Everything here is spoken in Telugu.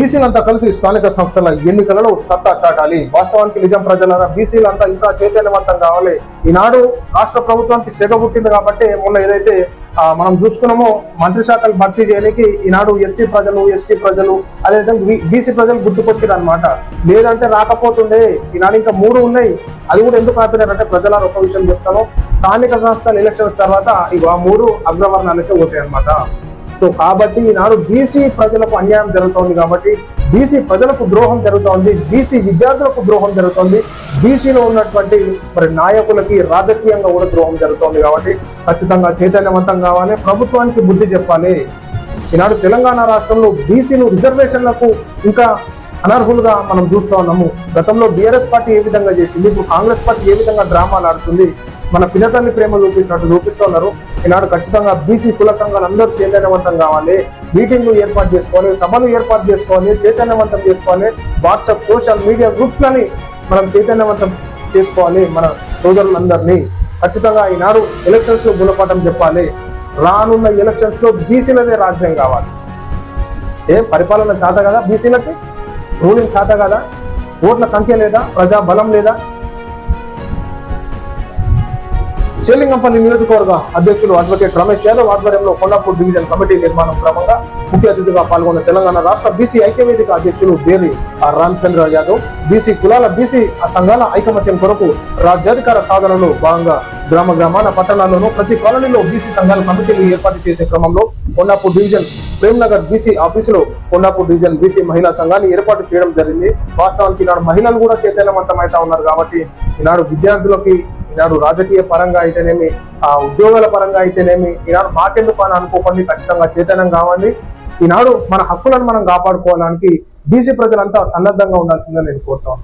బీసీలంతా కలిసి స్థానిక సంస్థల ఎన్నికలలో సత్తా చాటాలి. వాస్తవానికి నిజం ప్రజల బీసీలంతా ఇంకా చైతన్యవంతం కావాలి. ఈనాడు రాష్ట్ర ప్రభుత్వానికి సెగ పుట్టింది కాబట్టి మొన్న ఏదైతే మనం చూసుకున్నామో మంత్రి శాఖలు భర్తీ చేయడానికి ఈనాడు ఎస్సీ ప్రజలు ఎస్టీ ప్రజలు అదేవిధంగా బీసీ ప్రజలు గుర్తుకొచ్చారు అనమాట లేదంటే రాకపోతుండే. ఈనాడు ఇంకా మూడు ఉన్నాయి. అది కూడా ఎందుకు ఆపినారంటే ప్రజల ఒక విషయం చెప్తాను. స్థానిక సంస్థల ఎలక్షన్స్ తర్వాత ఇవి మూడు అగ్రవర్ణాలకే పోతాయి అనమాట సో కాబట్టి ఈనాడు బీసీ ప్రజలకు అన్యాయం జరుగుతోంది కాబట్టి బీసీ ప్రజలకు ద్రోహం జరుగుతోంది బీసీ విద్యార్థులకు ద్రోహం జరుగుతోంది బీసీలో ఉన్నటువంటి మరి నాయకులకి రాజకీయంగా కూడా ద్రోహం జరుగుతోంది కాబట్టి ఖచ్చితంగా చైతన్యవంతం కావాలి ప్రభుత్వానికి బుద్ధి చెప్పాలి. ఈనాడు తెలంగాణ రాష్ట్రంలో బీసీలు రిజర్వేషన్లకు ఇంకా అనర్హులుగా మనం చూస్తూ ఉన్నాము. గతంలో బీఆర్ఎస్ పార్టీ ఏ విధంగా చేసింది ఇప్పుడు కాంగ్రెస్ పార్టీ ఏ విధంగా డ్రామాలు ఆడుతుంది మన పినతల్లి ప్రేమ చూపించినట్టు చూపిస్తున్నారు ఈనాడు ఖచ్చితంగా బీసీ కుల సంఘాలు అందరూ చైతన్యవంతం కావాలి. మీటింగ్లు ఏర్పాటు చేసుకోవాలి సభలు ఏర్పాటు చేసుకోవాలి చైతన్యవంతం చేసుకోవాలి. వాట్సాప్ సోషల్ మీడియా గ్రూప్స్ లని మనం చైతన్యవంతం చేసుకోవాలి మన సోదరులందరినీ. ఖచ్చితంగా ఈనాడు ఎలక్షన్స్లో గుణపాఠం చెప్పాలి. రానున్న ఎలక్షన్స్లో బీసీలదే రాజ్యం కావాలి. ఏ పరిపాలన చాత కదా బీసీలకి? రూలింగ్ చాత కదా? ఓట్ల సంఖ్య లేదా? ప్రజా బలం లేదా? శ్రీలింగంపల్లి నియోజకవర్గ అధ్యక్షులు అడ్వకేట్ రమేష్ యాదవ్ ఆధ్వర్యంలో కొండాపూర్ డివిజన్ కమిటీ నిర్మాణం క్రమంగా ముఖ్య అతిథిగా పాల్గొన్న తెలంగాణ రాష్ట్ర బీసీ ఐక్యవేదిక అధ్యక్షులు బేరి ఆర్ రామచంద్ర యాదవ్ బీసీ కులాల బీసీ సంఘాల ఐకమత్యం కొరకు రాజ్యాధికార సాధనలో భాగంగా గ్రామ గ్రామాల పట్టణాల్లోనూ ప్రతి కాలనీలో బీసీ సంఘాల కమిటీలు ఏర్పాటు చేసే క్రమంలో కొండాపూర్ డివిజన్ ప్రేమ్నగర్ బీసీ ఆఫీసులో కొండాపూర్ డివిజన్ బీసీ మహిళా సంఘాన్ని ఏర్పాటు చేయడం జరిగింది. వాస్తవానికి ఈనాడు మహిళలు కూడా చైతన్యవంతమైతా ఉన్నారు కాబట్టి ఈనాడు విద్యార్థులకి ఈనాడు రాజకీయ పరంగా అయితేనేమి ఆ ఉద్యోగాల పరంగా అయితేనేమి ఈనాడు మాకెందుకు అని అనుకోకండి ఖచ్చితంగా చైతన్యం కావాలి. ఈనాడు మన హక్కులను మనం కాపాడుకోవడానికి బీసీ ప్రజలంతా సన్నద్ధంగా ఉండాల్సిందని నేను కోరుతాను